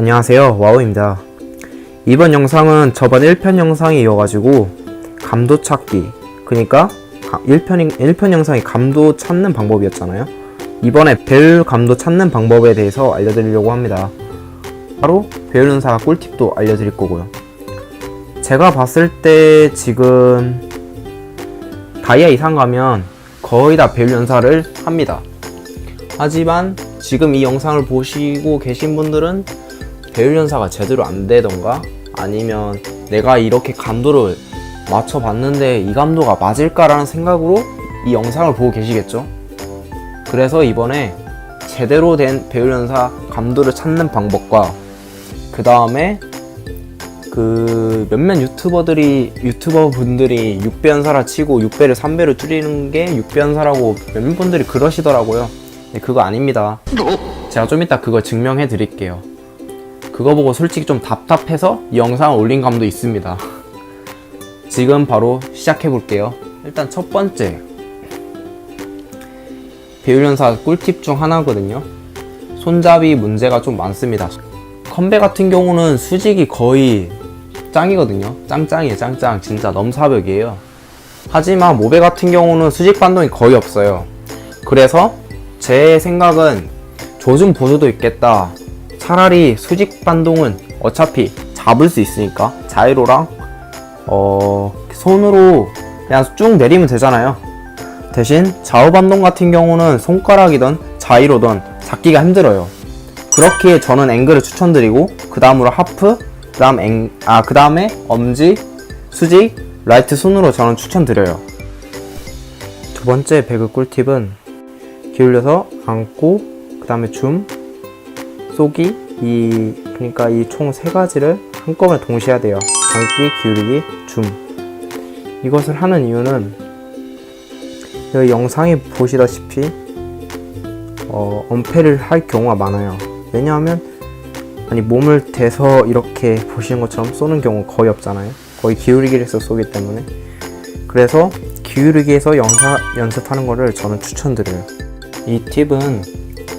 안녕하세요. 와우입니다. 이번 영상은 저번 1편 영상에 이어가지고 감도 찾기 그니까 1편, 1편 영상이 감도 찾는 방법이었잖아요. 이번에 배율 감도 찾는 방법에 대해서 알려드리려고 합니다. 바로 배율 연사 꿀팁도 알려드릴 거고요. 제가 봤을 때 지금 다이아 이상 가면 거의 다 배율 연사를 합니다. 하지만 지금 이 영상을 보시고 계신 분들은 배율 연사가 제대로 안 되던가 아니면 내가 이렇게 감도를 맞춰 봤는데 이 감도가 맞을까라는 생각으로 이 영상을 보고 계시겠죠? 그래서 이번에 제대로 된 배율 연사 감도를 찾는 방법과 그 다음에 그 몇몇 유튜버들이 유튜버 분들이 6배 연사라 치고 6배를 3배로 줄이는 게 6배 연사라고 몇몇 분들이 그러시더라고요. 근데 그거 아닙니다. 제가 좀 이따 그걸 증명해 드릴게요. 그거 보고 솔직히 좀 답답해서 이 영상을 올린 감도 있습니다. 지금 바로 시작해 볼게요. 일단 첫 번째 배율연사 꿀팁 중 하나거든요. 손잡이 문제가 좀 많습니다. 컴배 같은 경우는 수직이 거의 짱이거든요. 짱짱이에요, 짱짱. 진짜 넘사벽이에요. 하지만 모배 같은 경우는 수직 반동이 거의 없어요. 그래서 제 생각은 조준 보조도 있겠다. 차라리 수직 반동은 어차피 잡을 수 있으니까 자이로랑 어 손으로 그냥 쭉 내리면 되잖아요. 대신 좌우 반동 같은 경우는 손가락이든 자이로든 잡기가 힘들어요. 그렇게 저는 앵글을 추천드리고 그 다음으로 하프, 그 다음 앵, 아, 그 다음에 엄지, 수직, 라이트 손으로 저는 추천드려요. 두 번째 배그 꿀팁은 기울여서 안고, 그 다음에 줌, 쏘기, 이, 그러니까 이 총 세 가지를 한꺼번에 동시에 해야 돼요. 안기, 기울이기, 줌. 이것을 하는 이유는 여기 영상에 보시다시피 어, 엄폐를 할 경우가 많아요. 왜냐하면 아니 몸을 대서 이렇게 보시는 것처럼 쏘는 경우 거의 없잖아요. 거의 기울이기를 해서 쏘기 때문에 그래서 기울이기에서 영사 연습하는 거를 저는 추천드려요. 이 팁은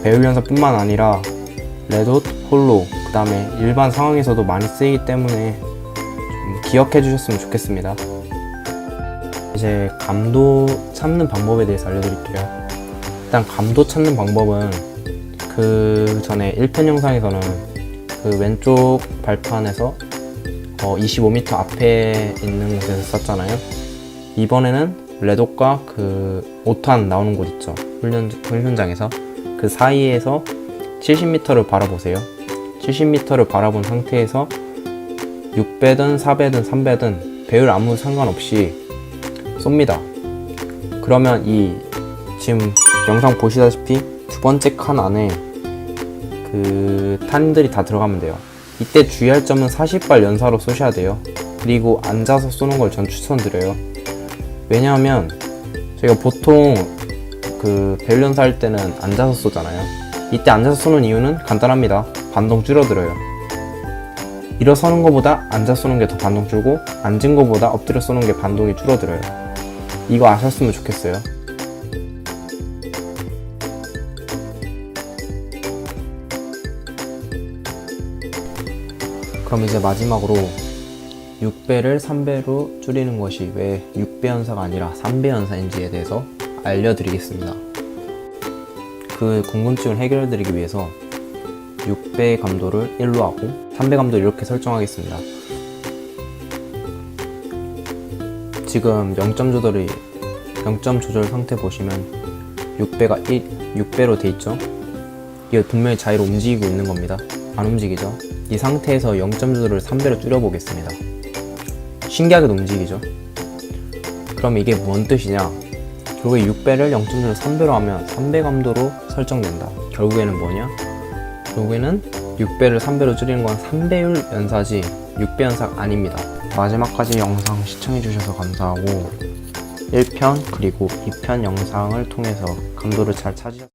배울 연습뿐만 아니라 레돗, 홀로, 그 다음에 일반 상황에서도 많이 쓰이기 때문에 좀 기억해 주셨으면 좋겠습니다. 이제 감도 찾는 방법에 대해서 알려드릴게요. 일단 감도 찾는 방법은 그 전에 1편 영상에서는 그 왼쪽 발판에서 어 25m 앞에 있는 곳에서 썼잖아요. 이번에는 레독과 그 5탄 나오는 곳 있죠. 훈련, 훈련장에서. 그 사이에서 70m를 바라보세요. 70m를 바라본 상태에서 6배든 4배든 3배든 배율 아무 상관없이 쏩니다. 그러면 이 지금 영상 보시다시피 두 번째 칸 안에 그 탄들이 다 들어가면 돼요. 이때 주의할 점은 40발 연사로 쏘셔야 돼요. 그리고 앉아서 쏘는 걸 전 추천드려요. 왜냐하면 저희가 보통 그 배율 연사 할 때는 앉아서 쏘잖아요. 이때 앉아서 쏘는 이유는 간단합니다. 반동 줄어들어요. 일어서는 것보다 앉아 쏘는 게 더 반동 줄고 앉은 것보다 엎드려 쏘는 게 반동이 줄어들어요. 이거 아셨으면 좋겠어요. 그럼 이제 마지막으로 6배를 3배로 줄이는 것이 왜 6배 연사가 아니라 3배 연사인지에 대해서 알려드리겠습니다. 그 궁금증을 해결해드리기 위해서 6배 감도를 1로 하고 3배 감도를 이렇게 설정하겠습니다. 지금 0점 조절이 0점 조절 상태 보시면 6배가 1, 6배로 돼 있죠. 이게 분명히 자유로 움직이고 있는 겁니다. 안 움직이죠. 이 상태에서 0점 조절을 3배로 줄여 보겠습니다. 신기하게도 움직이죠. 그럼 이게 뭔 뜻이냐? 결국에 6배를 0점 조절 3배로 하면 3배 감도로 설정된다. 결국에는 뭐냐? 결국에는 6배를 3배로 줄이는 건 3배율 연사지 6배 연사가 아닙니다. 마지막까지 영상 시청해주셔서 감사하고 1편 그리고 2편 영상을 통해서 감도를 잘 찾으셨